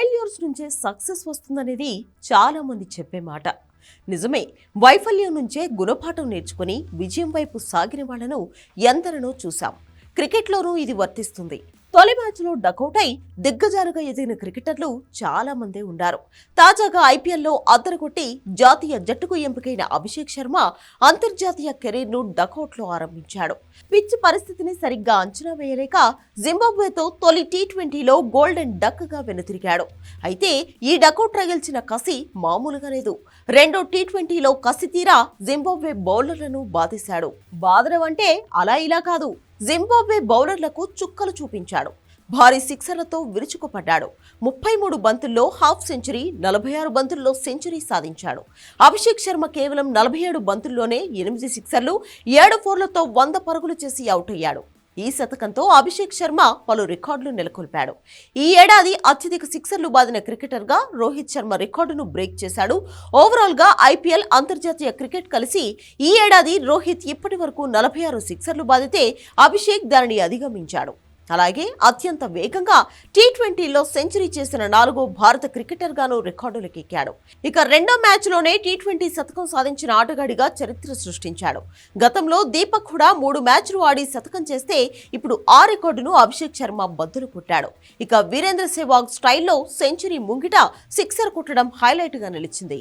Failures నుంచే success వస్తుందనేది చాలామంది చెప్పే మాట. నిజమే వైఫల్యం నుంచే గుణపాఠం నేర్చుకుని విజయం వైపు సాగిన వాళ్ళను ఎందరినో చూశాం. క్రికెట్లోనూ ఇది వర్తిస్తుంది. తొలి మ్యాచ్లో డకౌట్ అయి దిగ్గజాలుగా ఎదిగిన క్రికెటర్లు చాలా మందే ఉన్నారు. తాజాగా ఐపీఎల్లో అద్దరగొట్టి జాతీయ జట్టుకు ఎంపికైన అభిషేక్ శర్మ అంతర్జాతీయ కెరీర్ను డకౌట్లో ఆరంభించాడు. పిచ్ పరిస్థితిని సరిగ్గా అంచనా వేయలేక జింబాబ్వేతో తొలి టీ ట్వంటీలో గోల్డెన్ డక్గా వెనుతిరిగాడు. అయితే ఈ డకౌట్ రగిల్చిన కసి మామూలుగా లేదు. రెండో టీ ట్వంటీలో కసి తీరా జింబాబ్వే బౌలర్లను బాధేశాడు. బాధడం అంటే అలా ఇలా కాదు. జింబాబ్వే బౌలర్లకు చుక్కలు చూపించాడు. భారీ సిక్సర్లతో విరుచుకుపడ్డాడు. ముప్పై మూడు బంతుల్లో హాఫ్ సెంచరీ నలభై ఆరు బంతుల్లో సెంచరీ సాధించాడు. అభిషేక్ శర్మ కేవలం నలభై ఏడు బంతుల్లోనే ఎనిమిది సిక్సర్లు ఏడు ఫోర్లతో వంద పరుగులు చేసి అవుట్ అయ్యాడు. ఈ శతకంతో అభిషేక్ శర్మ పలు రికార్డులు నెలకొల్పాడు. ఈ ఏడాది అత్యధిక సిక్సర్లు బాదిన క్రికెటర్గా రోహిత్ శర్మ రికార్డును బ్రేక్ చేశాడు. ఓవరాల్గా ఐపీఎల్ అంతర్జాతీయ క్రికెట్ కలిసి ఈ ఏడాది రోహిత్ ఇప్పటి వరకు నలభై ఆరు సిక్సర్లు బాదితే అభిషేక్ దానిని అధిగమించాడు. అలాగే అత్యంత వేగంగా టీ ట్వంటీలో సెంచరీ చేసిన నాలుగో భారత క్రికెటర్గాను రికార్డులకెక్కాడు. ఇక రెండో మ్యాచ్లోనే టీ ట్వంటీ శతకం సాధించిన ఆటగాడిగా చరిత్ర సృష్టించాడు. గతంలో దీపక్ కూడా మూడు మ్యాచ్లు ఆడి శతకం చేస్తే ఇప్పుడు ఆ రికార్డును అభిషేక్ శర్మ బద్దులు కొట్టాడు. ఇక వీరేంద్ర సెహ్వాగ్ స్టైల్లో సెంచరీ ముంగిట సిక్సర్ కొట్టడం హైలైట్గా నిలిచింది.